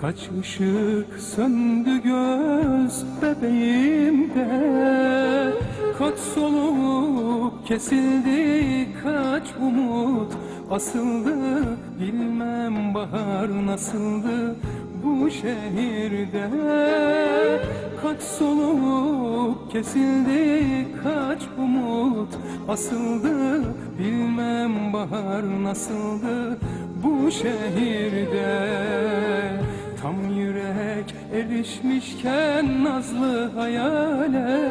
Kaç ışık söndü göz bebeğimde. Kaç soluk kesildi kaç umut asıldı. Bilmem bahar nasıldı bu şehirde. Kaç soluk kesildi kaç umut asıldı. Bilmem bahar nasıldı bu şehirde erişmişken nazlı hayale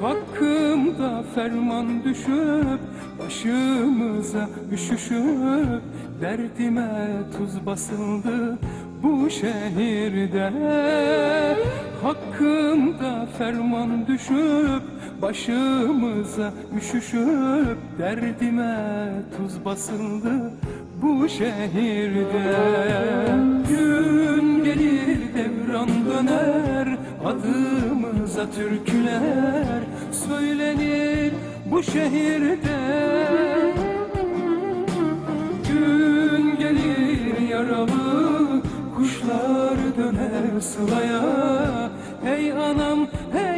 Hakkımda ferman düşüp başımıza üşüşüp Derdime tuz basıldı bu şehirde. Hakkımda ferman düşüp başımıza üşüşüp Derdime tuz basıldı bu şehirde. Gün gelir devran döner adımıza türküler. Söylenir bu şehirde. Gün gelir yaralı kuşlar döner sılaya Hey anam hey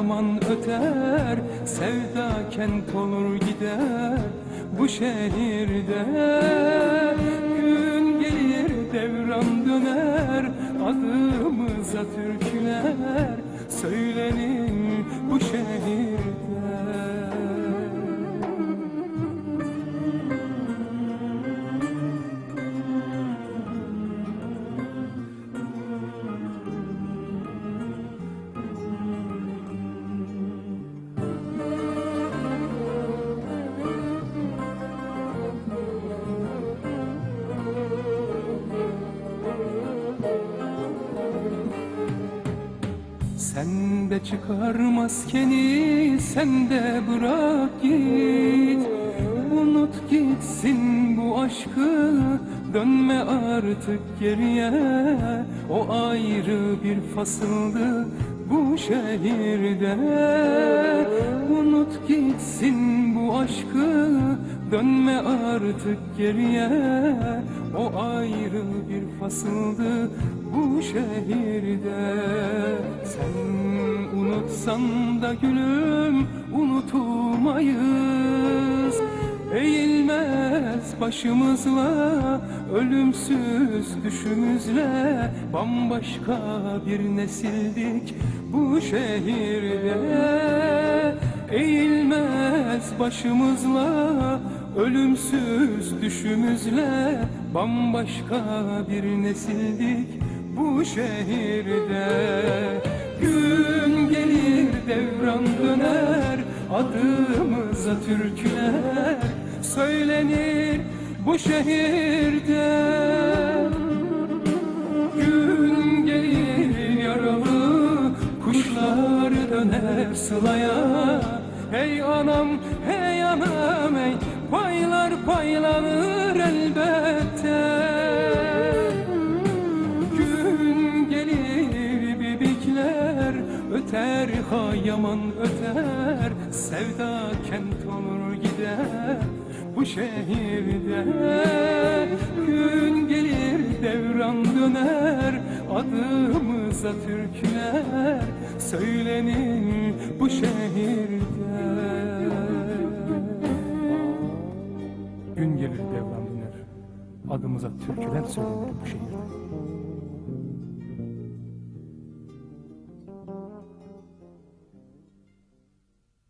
yaman öter Sevda kent olur gider bu şehirde. Gün gelir devran döner adımıza türküler Söylenir bu şehirde Sen de çıkar maskeni, sen de bırak git. Unut gitsin bu aşkı, dönme artık geriye. O ayrı bir fasıldı bu şehirde. Unut gitsin bu aşkı, dönme artık geriye O ayrı bir fasıldı bu şehirde. Sen unutsan da gülüm unutulmayız Eğilmez başımızla ölümsüz düşümüzle. Bambaşka bir nesildik bu şehirde Eğilmez başımızla ölümsüz düşümüzle. Bambaşka bir nesildik bu şehirde. Gün gelir devran döner adımıza türküler. Söylenir bu şehirde. Gün döner sılaya Hey anam hey anam hey paylar paylanır elbette. Gün gelir bibikler öter ha yaman öter. Sevda kent olur gider bu şehirde. Gün gelir devran döner adımıza türküler Söylenir bu şehirde. Gün gelir devran döner adımıza türküler söylenir bu şehirde